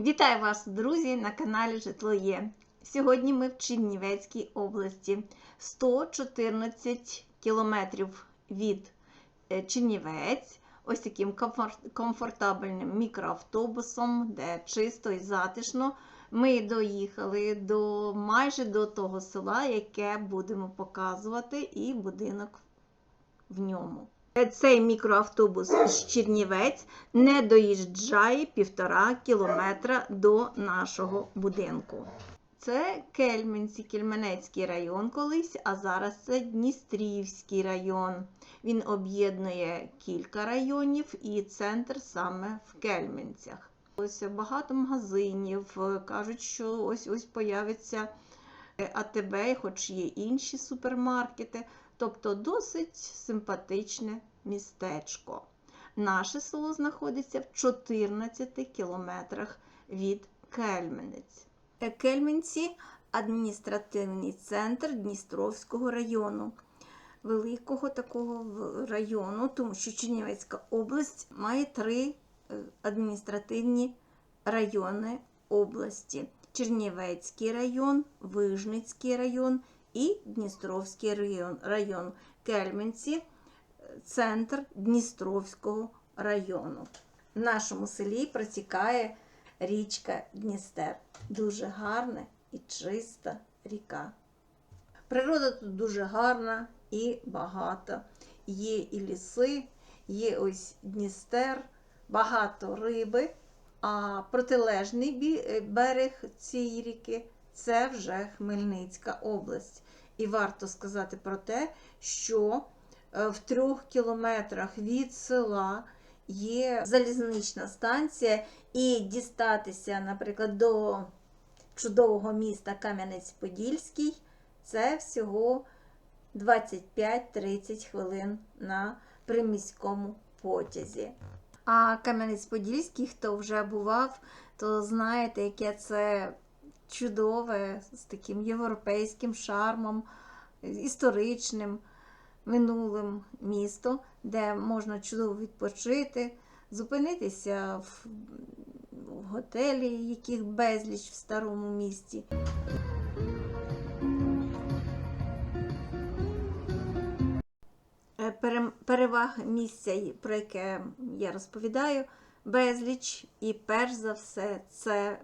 Вітаю вас, друзі, на каналі Житло Є. Сьогодні ми в Чернівецькій області. 114 кілометрів від е, Чернівець. Ось таким комфортабельним мікроавтобусом, де чисто і затишно. Ми доїхали до майже до того села, яке будемо показувати, і будинок в ньому. Цей мікроавтобус з Чернівець не доїжджає півтора кілометра до нашого будинку. Це Кельменці, Кельменецький район колись, а зараз це Дністрівський район. Він об'єднує кілька районів і центр саме в Кельменцях. Ось багато магазинів. Кажуть, що ось ось появиться АТБ, хоч є інші супермаркети. Тобто досить симпатичне містечко. Наше село знаходиться в 14 кілометрах від Кельменець. Кельменці адміністративний центр Дністровського району. Великого такого району, тому що Чернівецька область має три е, адміністративні райони області: Чернівецький район, Вижницький район і Дністровський район. район. Кельменці центр Дністровського району. В нашому селі протікає річка Дністер. Дуже гарна і чиста ріка. Природа тут дуже гарна і багата. Є і ліси, є ось Дністер, багато риби, а протилежний е, берег цієї ріки це вже Хмельницька область. І варто сказати про те, що в трьох кілометрах від села є залізнична станція, і дістатися, наприклад, до чудового міста Кам'янець-Подільський це всього 25-30 хвилин на приміському потязі. А Кам'янець-Подільський, хто вже бував, то знаєте, яке це чудове, з таким європейським шармом, історичним минулим місто, де можна чудово відпочити, зупинитися в, готелі, яких безліч в старому місті. Е, Переваг місця, про яке я розповідаю, безліч, і перш за все, це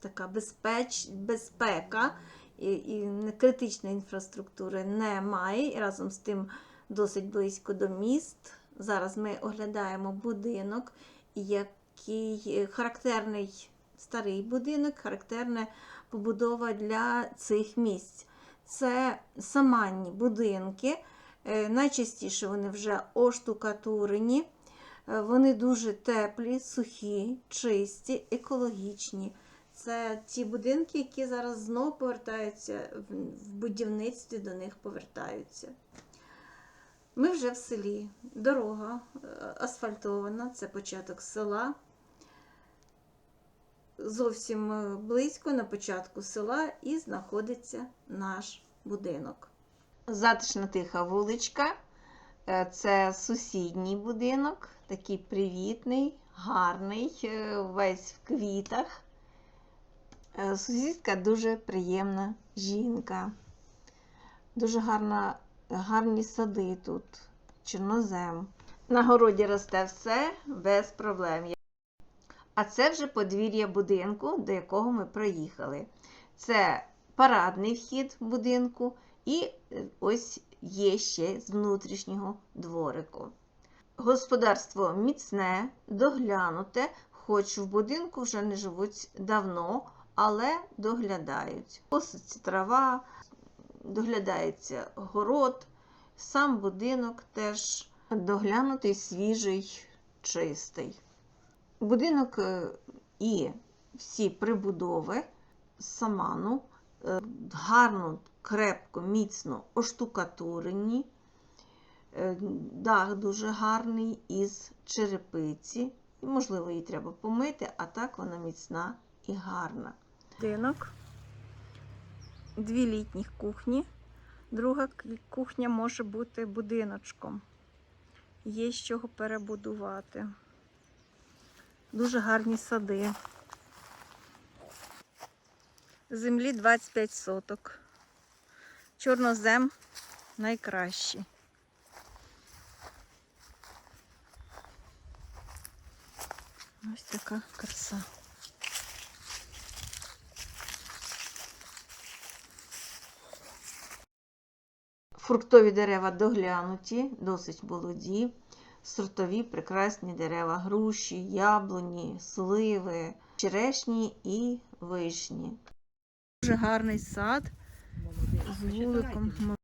така безпеч, безпека і, критичної інфраструктури немає. Разом з тим досить близько до міст. Зараз ми оглядаємо будинок, який е, характерний старий будинок, характерна побудова для цих місць. Це саманні будинки. Е, Найчастіше вони вже оштукатурені, Е, вони дуже теплі, сухі, чисті, екологічні. Це ті будинки, які зараз знову повертаються в будівництві до них повертаються. Ми вже в селі. Дорога е, асфальтована, це початок села. Зовсім е, близько на початку села і знаходиться наш будинок. Затишна тиха вуличка. Е, Це сусідній будинок, такий привітний, гарний, весь в квітах. Е, Сусідка дуже приємна жінка. Дуже гарна, гарні сади тут, чорнозем. На городі росте все без проблем. А це вже подвір'я будинку, до якого ми проїхали. Це парадний вхід будинку, і е, ось є ще з внутрішнього дворику. Господарство міцне, доглянуте, хоч в будинку вже не живуть давно, але доглядають. Коситься трава, доглядається город, сам будинок теж доглянутий, свіжий, чистий. Будинок е, і всі прибудови саману е, гарно, крепко, міцно оштукатурені. Е, Дах дуже гарний із черепиці. Можливо, її треба помити, а так вона міцна і гарна. Будинок. Дві літніх кухні. Друга кухня може бути будиночком. Є з чого перебудувати. Дуже гарні сади. Землі 25 соток. Чорнозем найкращий. Ось така краса. Фруктові дерева доглянуті, досить молоді, сортові прекрасні дерева, груші, яблуні, сливи, черешні і вишні. Дуже гарний сад з вуликом.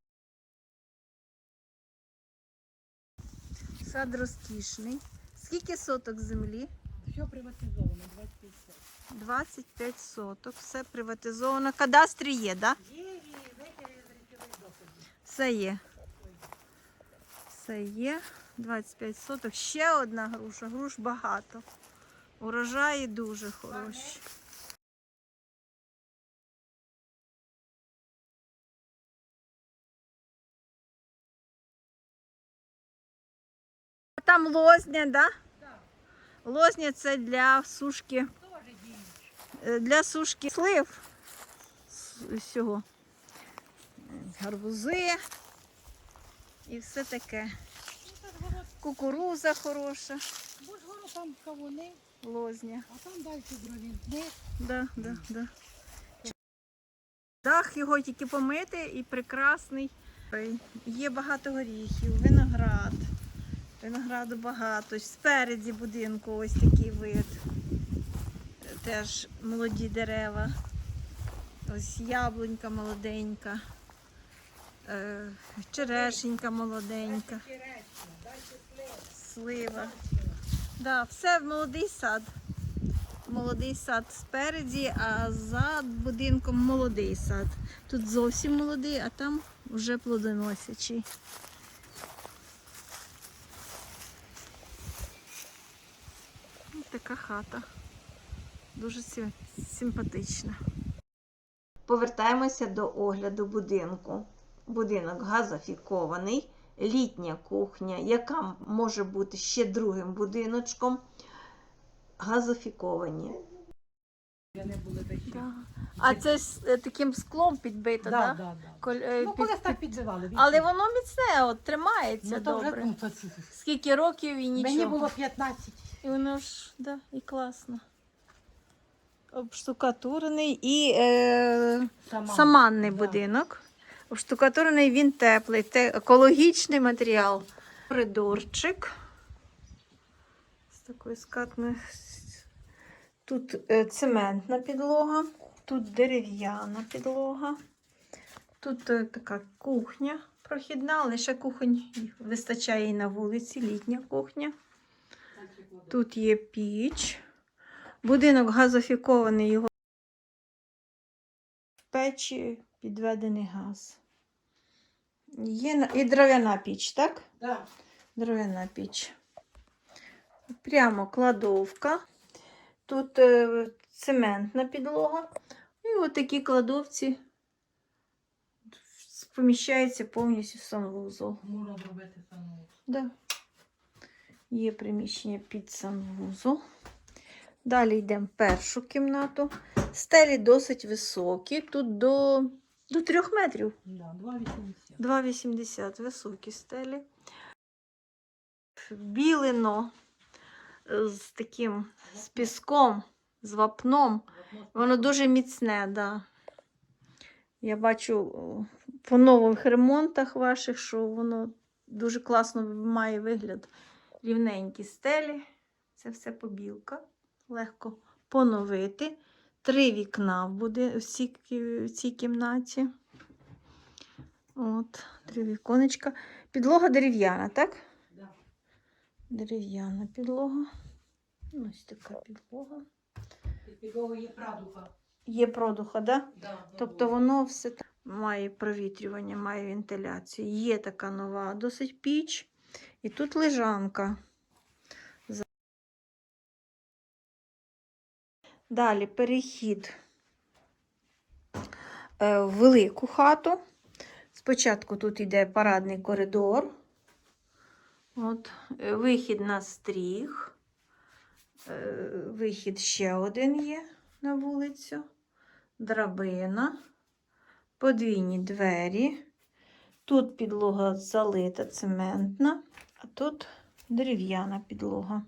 Сад розкішний. Скільки соток землі? Все приватизовано, 25 соток. 25 соток. Все приватизовано. Кадастрі є, так? Да? Є і Все є. Все є. 25 соток. Ще одна груша. Груш багато. Урожаї дуже хороші. Там лозня, да? Лозня це для сушки, е, для сушки слив з усього. Гарбузи і все таке. Кукуруза хороша, бо ж там кавуни, лозня. а там далі дровізник. Да, да, да. Дах його тільки помити і прекрасний. Є багато горіхів, виноград. Винограду багато. Спереді будинку ось такий вид. Теж молоді дерева. Ось яблунька молоденька. Е, Черешенька молоденька. Слива. Да, все молодий сад. Молодий сад спереді, а за будинком молодий сад. Тут зовсім молодий, а там вже плодоносячий. Ось така хата. Дуже симпатична. Повертаємося до огляду будинку. Будинок газофікований, літня кухня, яка може бути ще другим будиночком. Газофіковані. А це з е, таким склом підбито, Да, так? да, да. е, Ну, колись так підбивали. Але воно міцне, от тримається ну, то вже, добре. ну, то це- Скільки років і нічого. Мені було 15. І воно ж, да, і класно. Обштукатурений і е, Сама. саманний Да. будинок. Обштукатурений він теплий, те, екологічний матеріал. Коридорчик. З такою скатною. Тут е, цементна підлога, тут дерев'яна підлога. Тут е, така кухня прохідна, лише кухонь вистачає і на вулиці, літня кухня. Тут є піч. Будинок газофікований, його в печі підведений газ. Є і дров'яна піч, так? Да. Дров'яна піч. Прямо кладовка. Тут е, цементна підлога. І отакі кладовці поміщається повністю в санвузол. Можна зробити саму. Да. Є приміщення під санвузол. Далі йдемо в першу кімнату. Стелі досить високі. Тут до, до 3 метрів. Да, 2,80. 2,80 високі стелі. Білено е, з таким з піском, з вапном. Воно дуже міцне, да. Я бачу по нових ремонтах ваших, що воно дуже класно має вигляд. Рівненькі стелі. Це все побілка. Легко поновити. Три вікна в буди- в цій, в цій кімнаті. От, три віконечка. Підлога дерев'яна, так? Да. Дерев'яна підлога. Ось така підлога. Під підлогою є прадуха. Є продуха, да? Да, Тобто воно все має провітрювання, має вентиляцію. Є така нова досить піч. І тут лежанка. Далі перехід е, в велику хату. Спочатку тут йде парадний коридор. От, е, вихід на стріх. Е, Вихід ще один є на вулицю. драбина, подвійні двері. Тут підлога залита цементна, а тут дерев'яна підлога.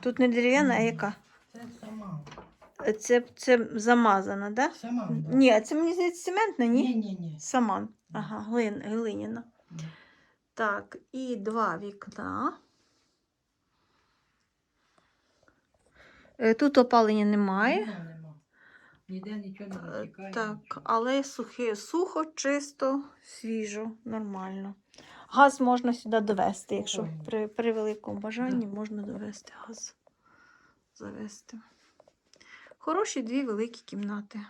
Тут не дерев'яна, а яка? Це сама. Це, це замазана, так? Да? Сама. да. Ні, а це мені здається цементна, ні? Ні, ні, ні. Саман. Ага, глин, глиняна. Ні. Так, і два вікна. Е, Тут опалення немає. Нема, нема. Ніде нічого не Е. Так, нічого. але сухе, сухо, чисто, свіжо, нормально. Газ можна сюди довести, якщо при, при великому бажанні можна довести газ. Завести. Хороші дві великі кімнати.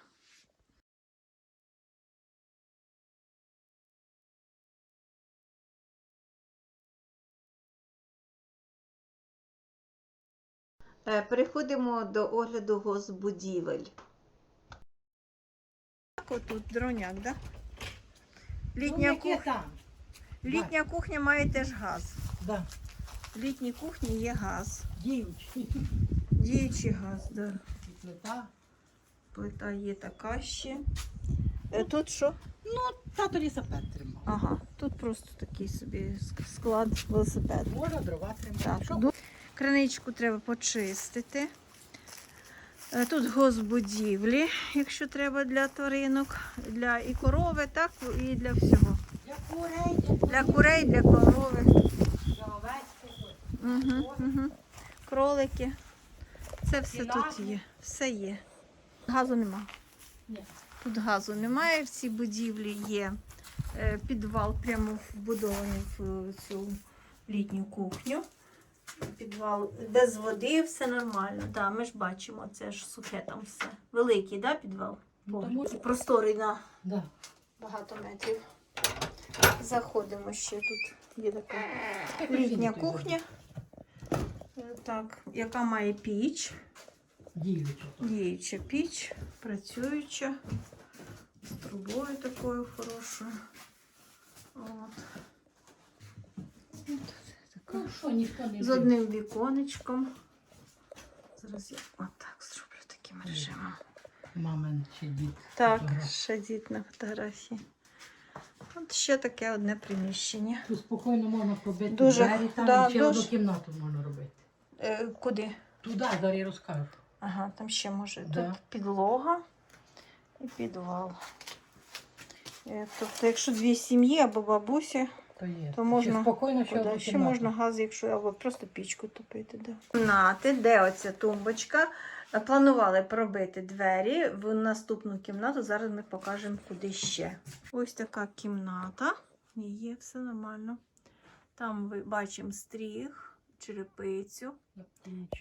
Е, Переходимо до огляду госбудівель. Так, отут дроняк, да? Ну, Літня, яке кух... там? Літня кухня має теж газ. Да. В літній кухні є газ. Діючі. Діючий газ, да. Плита. Плита є така ще. Е, Тут що? Ну, Тато лісапет тримав. Ага, тут просто такий собі склад велосипед. Можна дрова тримати. Так, ду- криничку треба почистити. Е, Тут госбудівлі, якщо треба для тваринок, для і корови, так, і для всього. Для курей, Для курей, для корови. для овець. Угу, угу. Кролики. Це все тут є. Все є. Газу нема. Ні. Тут газу немає. В цій будівлі є е, підвал прямо вбудований в цю літню кухню. Підвал без води, все нормально. Так, ми ж бачимо, це ж сухе там все. Великий, да, підвал? Ну, тому- Просторий на Да. багато метрів. Заходимо ще тут. Є така літня кухня. Так, яка має піч, діюча піч, працююча, з трубою такою хорошою. От. Ну що, ніхто не З одним віконечком. Зараз я отак зроблю таким режимом. Мамин чи дід. Так, ще дід на фотографії. От ще таке одне приміщення. Тут спокійно можна побити Дуже, двері, там да, ще дуже. одну кімнату можна робити. Е, куди? Туди, зараз розкажу. Ага, там ще може Да. тут підлога і підвал. Е, Тобто, якщо дві сім'ї або бабусі, То є. То можна Ще спокійно ще куди ще можна газ, якщо або просто пічку топити. Да. Кімнати, де оця тумбочка. Е, Планували пробити двері в наступну кімнату. Зараз ми покажемо, куди ще. Ось така кімната. Є все нормально. Там ми бачимо стріх, черепицю.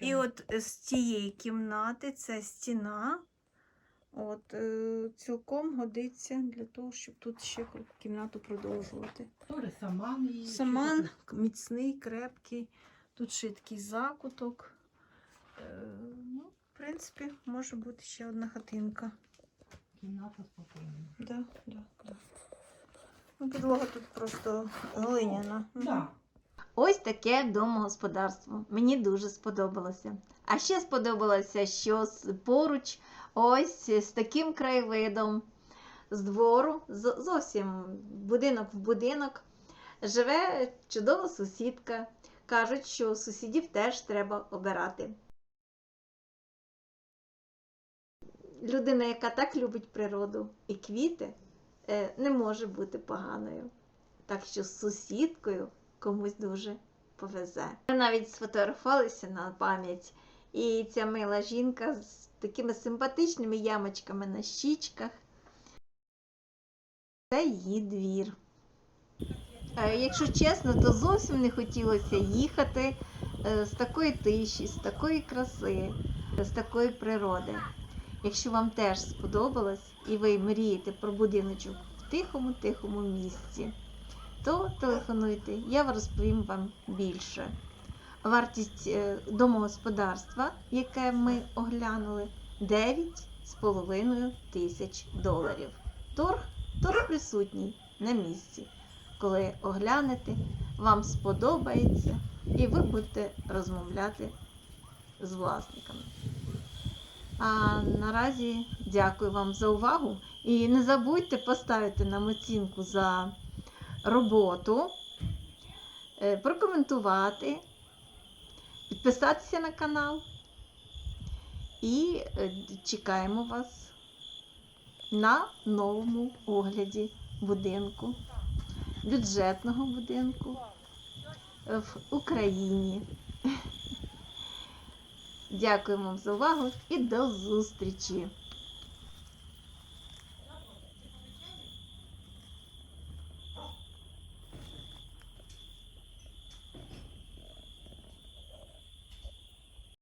І от з цієї кімнати це стіна. От, е, цілком годиться для того, щоб тут ще кімнату продовжувати. Саман Саман міцний, крепкий. Тут ще такий закуток. Е, ну, в принципі, може бути ще одна хатинка. Кімната спокійна. Да, да, да. Ну, підлога тут просто глиняна. Да. Ось таке домогосподарство. Мені дуже сподобалося. А ще сподобалося, що поруч, ось з таким краєвидом, з двору, зовсім будинок в будинок, живе чудова сусідка. Кажуть, що сусідів теж треба обирати. Людина, яка так любить природу і квіти, е, не може бути поганою. Так що з сусідкою комусь дуже повезе. Ми навіть сфотографувалися на пам'ять. І ця мила жінка з такими симпатичними ямочками на щічках. Це її двір. Якщо чесно, то зовсім не хотілося їхати е, з такої тиші, з такої краси, з такої природи. Якщо вам теж сподобалось і ви мрієте про будиночок в тихому-тихому місці, то телефонуйте, я розповім вам більше. Вартість е, домогосподарства, яке ми оглянули, 9,5 тисяч доларів. Торг, торг присутній на місці. Коли оглянете, вам сподобається і ви будете розмовляти з власниками. А наразі дякую вам за увагу. І не забудьте поставити нам оцінку за роботу, е, прокоментувати, підписатися на канал. І е, чекаємо вас на новому огляді будинку, бюджетного будинку в Україні. Дякую вам за увагу і до зустрічі!